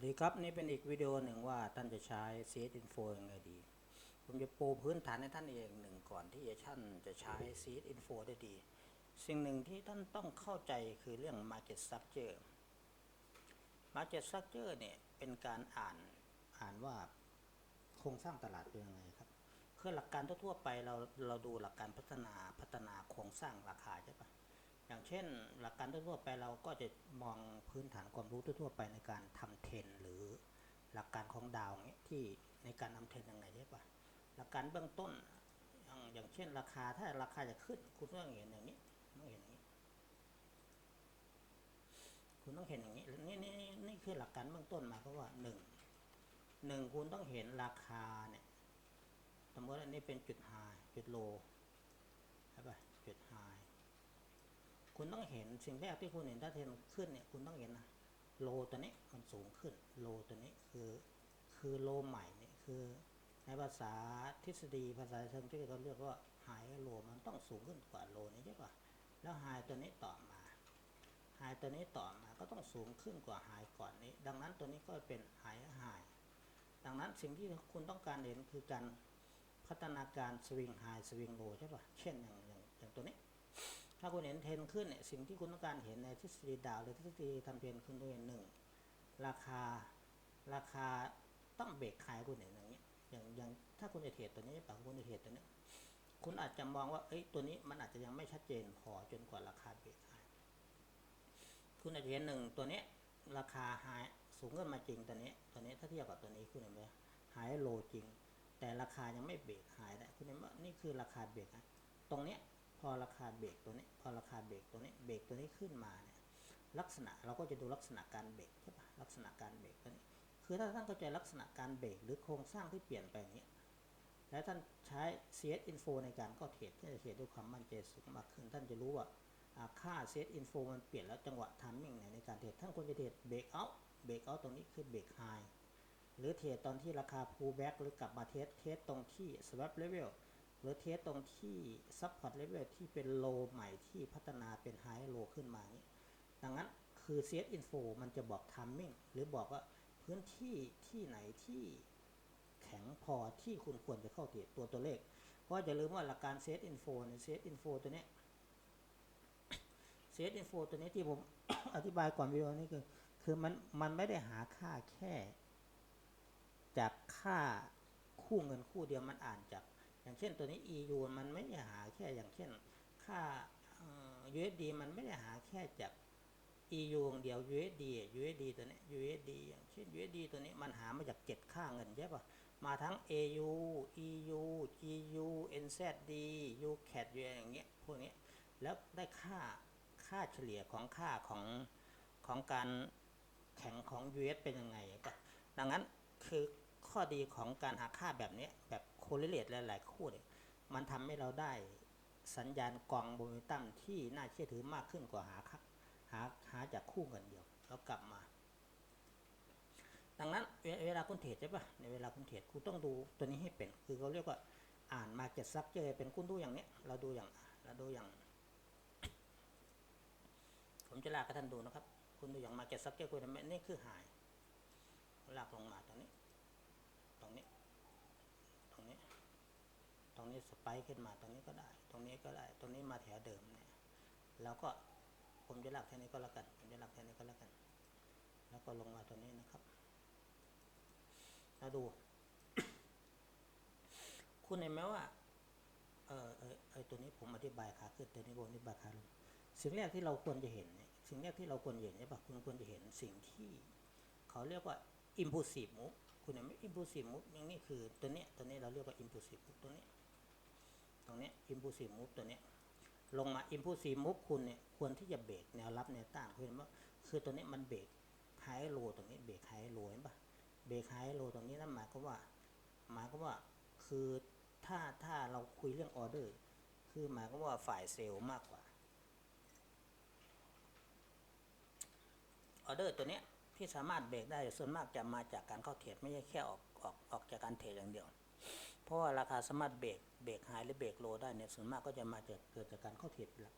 วัสดีครับ นี่เป็นอีกวิดีโอหนึ่งว่าท่านจะใช้ CS Info ยังไงดี ผมจะปูพื้นฐานให้ท่านเองหนึ่งก่อนที่ท่านจะใช้ CS Info ได้ดี สิ่งหนึ่งที่ท่านต้องเข้าใจคือเรื่อง Market Structure Market Structure เนี่ยเป็นการอ่านอ่านว่าโครงสร้างตลาดเป็นยังไงครับคือหลักการทั่วๆไปเราเราดูหลักการพัฒนาพัฒนาโครงสร้างราคาใช่ปะ อย่างเช่นหลักการทั่วไปเราก็จะมองพื้นฐานความรู้ทั่วไปในการทำเทรนหรือหลักการของดาวเงี้ยที่ในการทำเทรนยังไงใช่ปะหลักการเบื้องต้นอย่างอย่างเช่น ราคาถ้าราคาจะขึ้น คุณต้องเห็นอย่างนี้ต้องเห็นอย่างนี้ คุณต้องเห็นอย่างนี้นี่นี่นี่คือหลักการเบื้องต้นมายความว่าหนึ่งหนึ่งคุณต้องเห็นราคาเนี่ยสมมติว่านี่เป็นจุดไฮจุดโลใช่ปะจุดไฮ คุณต้องเห็นสิ่งแรกที่คุณเห็นถ้าเทรนขึ้นเนี่ยคุณต้องเห็นนะโลตัวนี้มันสูงขึ้น โลตัวนี้คือคือโลใหม่เนี่ยคือในภาษาทฤษฎีภาษาเชิงที่เขาเรียกว่าไฮโลมันต้องสูงขึ้นกว่าโลนี้ใช่ปะแล้วไฮตัวนี้ต่อมาไฮตัวนี้ต่อมาก็ต้องสูงขึ้นกว่าไฮก่อนนี้ ดังนั้นตัวนี้ก็เป็นไฮไฮดังนั้นสิ่งที่คุณต้องการเห็นคือการพัฒนาการสวิงไฮสวิงโลใช่ปะเช่นอย่างอย่างอย่างตัวนี้ ถ้าคุณเห็นเทรนขึ้นเนี่ยสิ่งที่คุณต้องการเห็นในทฤษฎีดาวหรือทฤษฎีทำเทรนคุณต้องเห็นหนึ่งราคาราคาต้องเบรกขายคุณเห็นอย่างนี้อย่างอย่างถ้าคุณจะเทรดตัวนี้ปะคุณจะเทรดตัวนี้คุณอาจจะมองว่าเอ้ยตัวนี้มันอาจจะยังไม่ชัดเจนพอจนกว่าราคาเบรกขายคุณอาจจะเห็นหนึ่งตัวนี้ราคาหายสูงขึ้นมาจริงตัวนี้ตัวนี้ถ้าเทียบกับตัวนี้คุณเห็นไหมหายโลจริง แต่ราคายังไม่เบรกหายได้คุณเห็นว่านี่คือราคาเบรกนะตรงเนี้ย พอราคาเบรกตัวนี้ พอราคาเบรกตัวนี้ เบรกตัวนี้ขึ้นมาเนี่ย ลักษณะเราก็จะดูลักษณะการเบรกใช่ปะลักษณะการเบรกตัวนี้ คือถ้าท่านเข้าใจลักษณะการเบรกหรือโครงสร้างที่เปลี่ยนไปอย่างนี้ แล้วท่านใช้ CS Info ในการเข้าเทรดที่จะเทรดด้วยความมั่นใจสูงมากขึ้น ท่านจะรู้ว่าอ่าค่า CS Info มันเปลี่ยนแล้วจังหวะทัมมิ่งในการเทรด ท่านควรจะเทรดเบรกเอาเบรกเอาตรงนี้คือเบรกไฮหรือเทรดตอนที่ราคา pull back หรือกลับมาเทสเทสตรงที่ swap level หรือเทสตรงที่ support level ที่เป็นโลใหม่ที่พัฒนาเป็น high low ขึ้นมานี้ดังนั้นคือ CS info มันจะบอก timing หรือบอกว่าพื้นที่ที่ไหนที่แข็งพอที่คุณควรจะเข้าเทรดตัวตัวเลข เพราะอย่าลืมว่าหลักการ CS info เนี่ย CS info ตัวนี้ CS info ตัวนี้ที่ผม อธิบายก่อนวิดีโอนี้คือคือมันมันไม่ได้หาค่าแค่ จากค่าคู่เงินคู่เดียวมันอ่านจาก อย่างเช่นตัวนี้ EU มันไม่ได้หาแค่อย่างเช่น ค่าเอ่อ USD มันไม่ได้หาแค่จาก EU อย่างเดียว USD อะ USD ตัวนี้ USD อย่างเช่น USD ตัวนี้มันหามาจากเจ็ดค่าเงินใช่ปะมาทั้ง AU EU GU NZD UCAD อย่างเงี้ยพวกนี้แล้วได้ค่าค่าเฉลี่ยของค่าของของการแข็งของ US เป็นยังไงปะดังนั้นคือข้อดีของการหาค่าแบบนี้แบบ โคเรเลตหลายๆคู่เนี่ยมันทำให้เราได้สัญญาณกองโมเมนตัมที่น่าเชื่อถือมากขึ้นกว่าหาค่าหาหาจากคู่เงินเดียวแล้วกลับมา ดังนั้นเวเวลาคุณเทรดใช่ปะในเวลาคุณเทรดคุณต้องดูตัวนี้ให้เป็น คือเขาเรียกว่าอ่านมาเก็ตซักเจอเป็นคุณดูอย่างเนี้ยเราดูอย่างเราดูอย่าง ผมจะลากให้ท่านดูนะครับ คุณดูอย่างมาเก็ตซักเจอคุณนไหมนี่คือหายลากลงมาตรงนี้ ตรงนี้ ตรงนี้ ต รงนี้สไปค์ขึ้นมาตรงนี้ก็ได้ ตรงนี้ก็ได้ ตรงนี้มาแถวเดิมเนี่ยแล้วก็ผมจะหลากแค่นี้ก็แล้วกัน ผมจะหลากแค่นี้ก็แล้วกัน แล้วก็ลงมาตัวนี้นะครับแล้วดู คุณเห็นไหมว่าเออเออไอตัวนี้ผมอธิบายขาขึ้นตัวนี้ผมอธิบายขาลงสิ่งแรกที่เราควรจะเห็นเนี่ยสิ่งแรกที่เราควรเห็นใช่ปะคุณควรจะเห็นสิ่งที่ เขาเรียกว่า impulsive move คุณเห็นไหม impulsive move อย่างนี้คือตัวเนี้ยตัวนี้เราเรียกว่า impulsive move ตัวนี้ต รงนี้ย impulsive move ตัวนี้ลงมา impulsive move คุณเนี่ยควรที่จะเบรกแนวรับแนวต้านคุณเห็นว่าคือตัวนี้มันเบรกไฮโลตรงนี้เบรกไฮโลเห็นปะเบรกไฮโลตรงนี้นั่นหมายความว่า หมายความว่าคือถ้าถ้าเราคุยเรื่องออเดอร์คือหมายความว่าฝ่ายเซลล์มากกว่าออเดอร์ตัวนี้ที่สามารถเบรกได้ส่วนมากจะมาจากการเข้าเทรดไม่ใช่แค่ออกออกออกจากการเทรดอย่างเดียว ราะว่าราคาสามารถเบรกเบรกไฮหรือเบรกโลได้เนี่ยส่วนมากก็จะมาจากเกิดจากการเข้าเทรดเป็นหลัก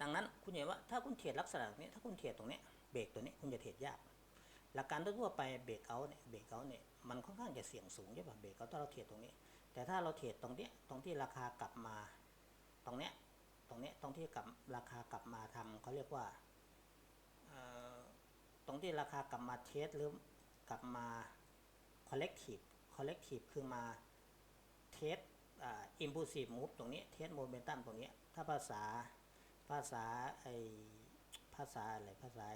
ดังนั้นคุณเห็นว่าถ้าคุณเทรดลักษณะนี้ถ้าคุณเทรดตรงนี้เบรกตัวนี้คุณจะเทรดยาก หลักการทั่วไปเบรกเอาเนี่ยเบรกเอาเนี่ยมันค่อนข้างจะเสี่ยงสูงใช่ป่ะเบรกเอาถ้าเราเทรดตรงนี้ แต่ถ้าเราเทรดตรงเนี้ยตรงที่ราคากลับมา ตรงเนี้ยตรงเนี้ยตรงที่กลับราคากลับมาทำเขาเรียกว่าตรงที่ราคากลับมาเทสหรือกลับมา collective collective คือมาเทสอ่า impulsive move ตรงนี้เทส momentum ตรงนี้ถ้าภาษาภาษาไอภาษาอะไรภาษา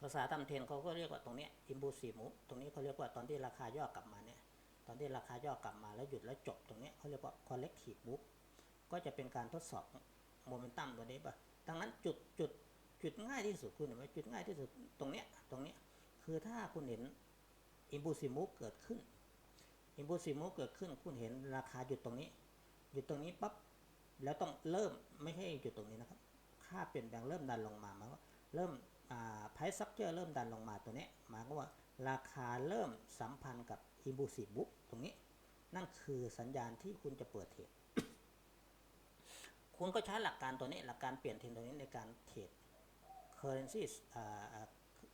ภาษาทำเทรนเขาก็เรียกว่าตรงนี้ย impulsive move ตรงนี้เขาเรียกว่าตอนที่ราคาย่อกลับมาเนี่ยตอนที่ราคาย่อกลับมาแล้วหยุดแล้วจบตรงนี้เขาเรียกว่า collective move ก็จะเป็นการทดสอบโมเมนตัมตัวนี้ป่ะดังนั้นจุดจุดจุดง่ายที่สุดคุณเห็นไหมจุดง่ายที่สุดตรงเนี้ยตรงเนี้ยคือถ้าคุณเห็น impulsive move เกิดขึ้น impulsive move เกิดขึ้น คุณเห็นราคาหยุดตรงนี้หยุดตรงนี้ปั๊บแล้วต้องเริ่มไม่ใช่หยุดตรงนี้นะครับ ค่าเปลี่ยนแปลงเริ่มดันลงมามายว่าเริ่มอ่า price structure เริ่มดันลงมาตัวนี้หมายความว่าราคาเริ่มสัมพันธ์กับ impulsive move ตรงนี้ นั่นคือสัญญาณที่คุณจะเปิดเทรดคุณก็ใช้หลักการตัวนี้หลักการเปลี่ยนเทรนตัวนี้ในการเทรด currency อ่าอ่า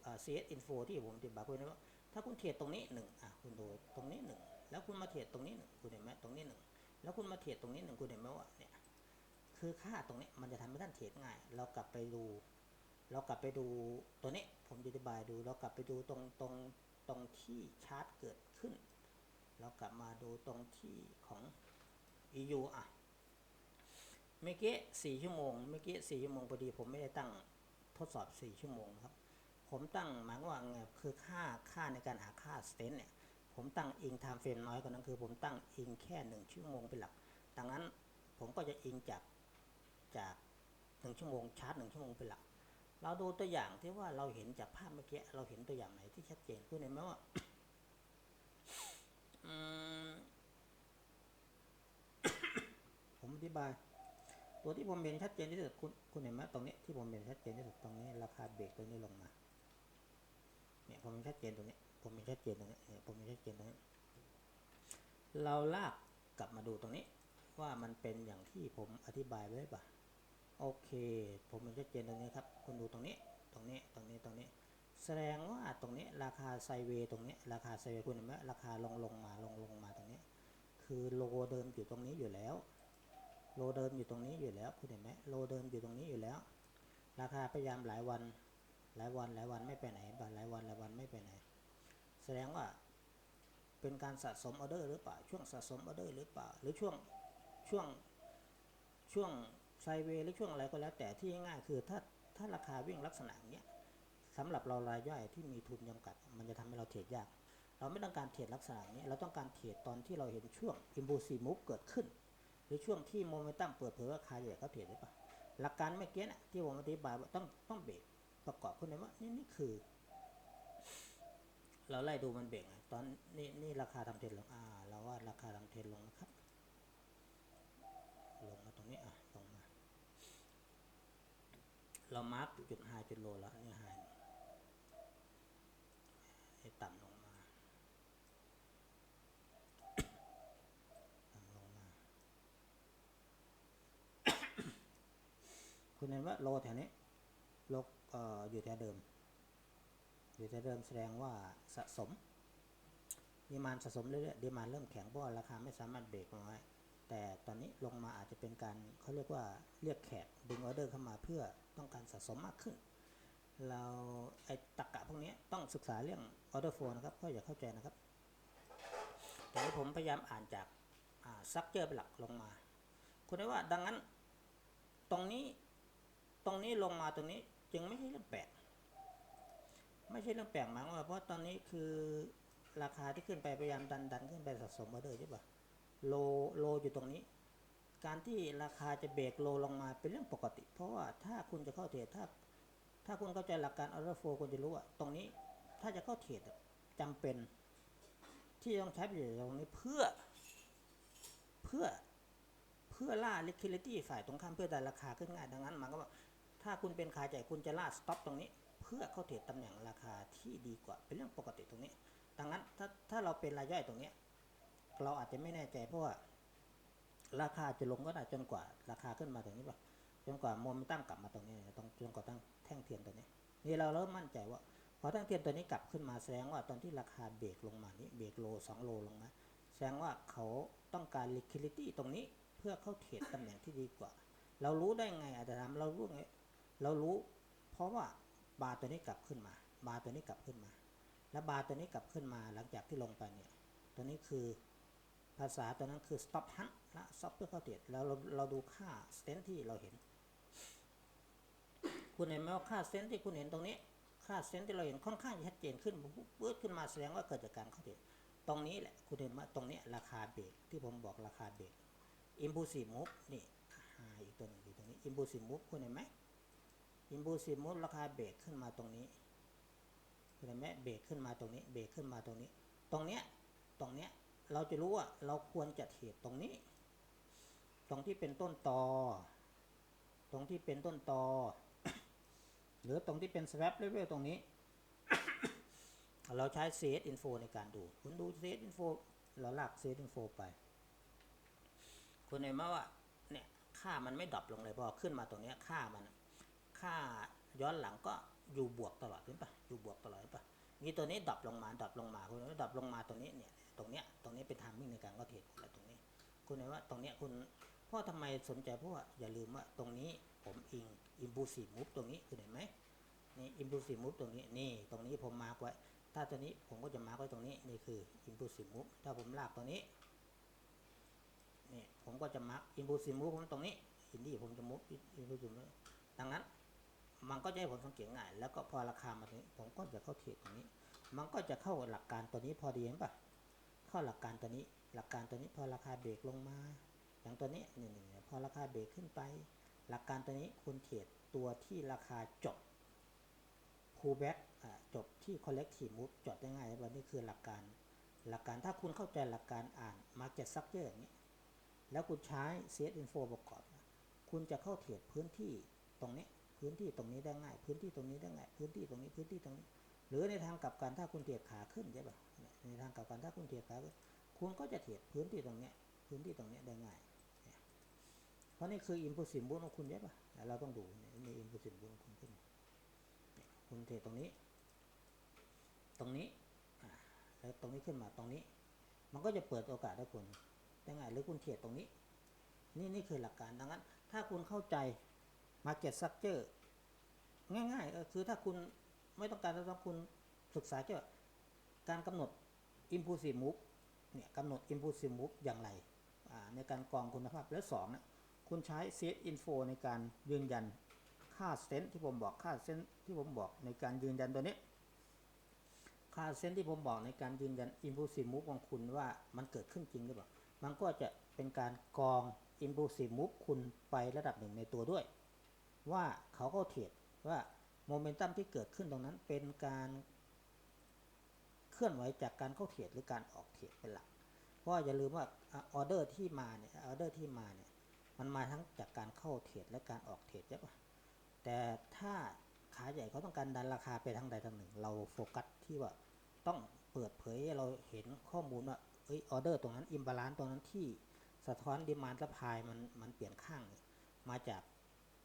อ่า CS info ที่ผมอธิบายไปนะว่า ถ้าคุณเทรดตรงนี้หนึ่งอะคุณดูตรงนี้หนึ่งแล้วคุณมาเทรดตรงนี้หนึ่งคุณเห็นไหมตรงนี้หนึ่งแล้วคุณมาเทรดตรงนี้หนึ่งคุณเห็นไหมว่าเนี่ยคือค่าตรงนี้มันจะทำให้ท่านเทรดง่าย เรากลับไปดู เรากลับไปดูตัวนี้ผมจะอธิบายดู เรากลับไปดูตรงตรงตรงที่ชาร์ตเกิดขึ้น เรากลับมาดูตรงที่ของ EU อะเมื่อกี้สี่ชั่วโมงเมื่อกี้สี่ชั่วโมงพอดีผมไม่ได้ตั้งทดสอบสี่ชั่วโมงครับ ผมตั้งหมายว่าไงคือค่าค่าในการหาค่าสเตนเนี่ยผมตั้งอิงไทม์เฟรมน้อยกว่านั้นคือ ผมตั้งอิงแค่หนึ่งชั่วโมงเป็นหลัก ดังนั้นผมก็จะอิงจากจากหนึ่งชั่วโมงชาร์จหนึ่งชั่วโมงเป็นหลัก เราดูตัวอย่างที่ว่าเราเห็นจากภาพเมื่อกี้เราเห็นตัวอย่างไหนที่ชัดเจนคุณเห็นไหมว่าผมอธิบาย ตัวที่ผมเห็นชัดเจนที่สุดคุณคุณเห็นไหมตรงนี้ที่ผมเห็นชัดเจนที่สุดตรงนี้ราคาเบรกตัวนี้ลงมา เนี่ยผมเห็นชัดเจนตรงนี้ ผมเห็นชัดเจนตรงนี้เนี่ยผมเห็นชัดเจนตรงนี้เราลากกลับมาดูตรงนี้ ว่ามันเป็นอย่างที่ผมอธิบายไว้ป่ะโอเค ผมเห็นชัดเจนตรงนี้ครับคุณดูตรงนี้ ตรงนี้ตรงนี้ตรงนี้ แสดงว่าตรงนี้ราคาไซเวย์ตรงนี้ ราคาไซเวย์คุณเห็นไหมราคาลงลงมาลงลงมาตรงนี้ คือโลเดิมอยู่ตรงนี้อยู่แล้ว โลเดิมอยู่ตรงนี้อยู่แล้วคุณเห็นไหมโลเดิมอยู่ตรงนี้อยู่แล้ว ราคาพยายามหลายวัน หลายวันหลายวันไม่ไปไหนบ่าหลายวันหลายวันไม่ไปไหน แสดงว่าเป็นการสะสมออเดอร์หรือเปล่า ช่วงสะสมออเดอร์หรือเปล่า หรือช่วงช่วงช่วงไซเวหรือช่วงอะไรก็แล้ว แต่ที่ง่ายคือถ้าถ้าราคาวิ่งลักษณะเนี้ยสำหรับเรารายย่อยที่มีทุนจำกัด มันจะทำให้เราเทรดยาก เราไม่ต้องการเทรดลักษณะนี้ เราต้องการเทรดตอนที่เราเห็นช่วง impulsive move เกิดขึ้น หรือช่วงที่โมเมนตัมเปิดเผยว่าครใหญ่เขาเทรดได้ปะหลักการเมื่อกี้น่ะที่ผมอธิบายว่าต้องต้องเบรก ประกอบขึ้นเลยว่านี่นี่คือ เราไล่ดูมันเบรกไงตอนนี่นี่ราคาทำเทรนลงอ่าเราว่าราคาทำเทรนลงนะครับ ลงมาตรงนี้อะลงมา เรามาร์กจุดไฮจุดโลแล้วนี่ไฮให้ต่ำลงมาต่ำลงมา คุณเห็นว่าโลแถวนี้โล เอ่อยู่แถวเดิม อยู่แถวเดิมแสดงว่าสะสมดีมานสะสมเรื่อยๆดีมานเริ่มแข็งเพราะว่าราคาไม่สามารถเบรกไว้แต่ตอนนี้ลงมาอาจจะเป็นการเขาเรียกว่าเรียกแขกดึงออเดอร์เข้ามาเพื่อต้องการสะสมมากขึ้น เราไอ้ตรกกะพวกนี้ต้องศึกษาเรื่องออเดอร์โฟนะครับก็อย่าเข้าใจนะครับแต่ผมพยายามอ่านจากซักเจอร์เป็นหลักลงมา คุณได้ว่าดังนั้นตรงนี้ตรงนี้ลงมาตรงนี้ จึงไม่ใช่เรื่องแปลกไม่ใช่เรื่องแปลกมายความว่าเพราะตอนนี้คือราคาที่ขึ้นไปพยายามดันดันขึ้นไปสะสมออเดอร์ใช่ปะโลโลอยู่ตรงนี้ การที่ราคาจะเบรกโลลงมาเป็นเรื่องปกติ เพราะว่าถ้าคุณจะเข้าเทรดถ้า ถ้าคุณเข้าใจหลักการออเดอร์โฟคุณจะรู้ว่าตรงนี้ถ้าจะเข้าเทรดอะจำเป็น ที่ต้องใช้ประโยชน์ตรงนี้เพื่อ เพื่อเพื่อล่า liquidity ฝ่ายตรงข้ามเพื่อดันราคาขึ้นง่ายดังนั้นมายความว่า ถ้าคุณเป็นขายจ่คุณจะล่าสต็อปตรงนี้ เพื่อเข้าเทรดตำแหน่งราคาที่ดีกว่าเป็นเรื่องปกติตรงนี้ ดังนั้นถ้าถ้าเราเป็นรายย่อยตรงนี้ เราอาจจะไม่แน่ใจเพราะว่า ราคาจะลงก็ได้จนกว่าราคาขึ้นมาตรงนี้ป่ะจนกว่าโมเมนตัมกลับมาตรงนี้ตรงจนกว่าตั้งแท่งเทียนตรงนี้ นี่เราเริ่มมั่นใจว่าพอตั้งเทียนตัวนี้กลับขึ้นมาแสดงว่าตอนที่ราคาเบรกลงมานี้เบรกโลสองโลลงมาแสดงว่าเขาต้องการ liquidity ตรงนี้เพื่อเข้าเทรดตำแหน่งที่ดีกว่า เรารู้ได้ไงอาจารย์เรารู้ไง เรารู้ เพราะว่าบาร์ตัวนี้กลับขึ้นมา บาร์ตัวนี้กลับขึ้นมา แล้วบาร์ตัวนี้กลับขึ้นมาหลังจากที่ลงไปเนี่ย ตัวนี้คือภาษาตัวนั้นคือ stop hunt และ stop เพื่อเข้าเทรดแล้วเราเราดูค่า stand ที่เราเห็น คุณเห็นไหมว่าค่า stand ที่คุณเห็นตรงนี้ ค่า stand ที่เราเห็นค่อนข้างชัดเจนขึ้นปื๊ดขึ้นมาแสดงว่าเกิดจากการเข้าเทรดตรงนี้แหละ คุณเห็นไหมตรงนี้ราคาเบรกที่ผมบอกราคาเบรก impulsive move นี่หาอีกตัวหนึงอยู่ตรงนี้ impulsive move คุณเห็นไหม impulsive move ราคาเบรกขึ้นมาตรงนี้เห็นไหมเบรกขึ้นมาตรงนี้ เบรกขึ้นมาตรงนี้ ตรงเนี้ย ตรงเนี้ย เราจะรู้ว่าเราควรจะเทรดตรงนี้ ตรงที่เป็นต้นตอ ตรงที่เป็นต้นตอ หรือตรงที่เป็น swap level ตรงนี้ เราใช้ CS info ในการดู คุณดู CS info เราลาก CS info ไป คุณเห็นไหมว่า เนี่ย ค่ามันไม่ดรอปลงเลยพอขึ้นมาตรงเนี้ยค่ามัน ค่าย้อนหลังก็อยู่บวกตลอดเห็นปะอยู่บวกตลอดเห็นปะนี่ตัวนี้ดรอปลงมาดรอปลงมาคุณนว่าดรอปลงมาตรงนี้เนี่ยตรงเนี้ยตรงนี้เป็นทางมิ่งในการก็เทรดแล้วตรงนี้ คุณเห็นว่าตรงเนี้ยคุณเพราะทำไมสนใจเพราะว่าอย่าลืมว่าตรงนี้ผมอิง impulsive move ตรงนี้คุณเห็นไหมนี่ impulsive move ตรงนี้นี่ตรงนี้ผมมาร์กไว้ ถ้าตัวนี้ผมก็จะมาร์กไว้ตรงนี้นี่คือ impulsive move ถ้าผมลากตรงนี้นี่ผมก็จะมาร์ก impulsive move ผมตรงนี้อินดี้ผมจะ move impulsive move ดังนั้น มันก็จะให้ผมสังเกตง่าย แล้วก็พอราคามาตรงนี้ผมก็จะเข้าเทรดตรงนี้ มันก็จะเข้าหลักการตัวนี้พอดีเห็นปะเข้าหลักการตัวนี้ หลักการตัวนี้พอราคาเบรกลงมา อย่างตัวนี้นี่นี่นี่พอราคาเบรกขึ้นไป หลักการตัวนี้คุณเทรดตัวที่ราคาจบ pullback จบที่ collective move จดได้ง่ายวันนี้คือหลักการ หลักการถ้าคุณเข้าใจหลักการอ่าน market structure อย่างนี้ แล้วคุณใช้ CS info ประกอบ คุณจะเข้าเทรดพื้นที่ตรงนี้ พื้นที่ตรงนี้ได้ง่าย พื้นที่ตรงนี้ได้ง่าย พื้นที่ตรงนี้ พื้นที่ตรงนี้ หรือในทางกลับกันถ้าคุณเทรดขาขึ้นใช่ป่ะในทางกลับกันถ้าคุณเทรดขาขึ้นคุณก็จะเทรดพื้นที่ตรงนี้ พื้นที่ตรงนี้ได้ง่าย เพราะนี่คือ impulsive move ของคุณใช่ป่ะเราต้องดูเนี่ยนี่ impulsive move ของคุณขึ้นคุณเทรดตรงนี้ ตรงนี้แล้วตรงนี้ขึ้นมาตรงนี้ มันก็จะเปิดโอกาสให้คุณได้ง่าย หรือคุณเทรดตรงนี้ นี่นี่คือหลักการดังนั้น ถ้าคุณเข้าใจ market structure ง่ายๆ คือถ้าคุณไม่ต้องการจะต้องคุณศึกษาเกี่ยวกับการกำหนด impulsive move เนี่ยกำหนด impulsive move อย่างไร ในการกรองคุณภาพและสองนี่ยคุณใช้ set info ในการยืนยันค่าเซนที่ผมบอกค่าเซนที่ผมบอกในการยืนยันตัวนี้ ค่าเซนที่ผมบอกในการยืนยัน impulsive move ของคุณว่ามันเกิดขึ้นจริงหรือเปล่ามันก็จะเป็นการกรอง impulsive move คุณไประดับหนึ่งในตัวด้วย ว่าเขาก็เทรดว่าโมเมนตัมที่เกิดขึ้นตรงนั้นเป็นการเคลื่อนไหวจากการเข้าเทรดหรือการออกเทรดเป็นหลัก เพราะอย่าลืมว่าออเดอร์ที่มาเนี่ยออเดอร์ที่มาเนี่ยมันมาทั้งจากการเข้าเทรดและการออกเทรดใช่ปะแต่ถ้าขาใหญ่เขาต้องการดันราคาไปทางใดทางหนึ่ง เราโฟกัสที่ว่าต้องเปิดเผยให้เราเห็นข้อมูลว่าเอ้ยออเดอร์ตรงนั้นอิมบาลานซ์ตรงนั้นที่สะท้อนดีมานด์สพายมันมันเปลี่ยนข้างมาจาก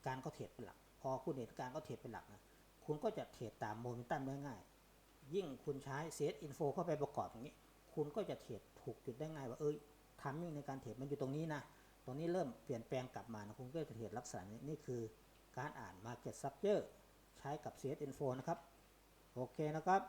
การเขาเทรดเป็นหลัก พอคุณเห็นการเขาเทรดเป็นหลักนะคุณก็จะเทรดตามโมเมนตัมได้ง่าย ยิ่งคุณใช้เซตอินโฟเข้าไปประกอบอย่างนี้ คุณก็จะเทรดถูกจุดได้ง่ายว่าเอ้ยทามมิ่งในการเทรดมันอยู่ตรงนี้นะตรงนี้เริ่มเปลี่ยนแปลงกลับมานะคุณก็จะเทรดลักษณะนี้นี่คือการอ่าน Market Structure ใช้กับ CS Info นะครับ โอเคนะครับ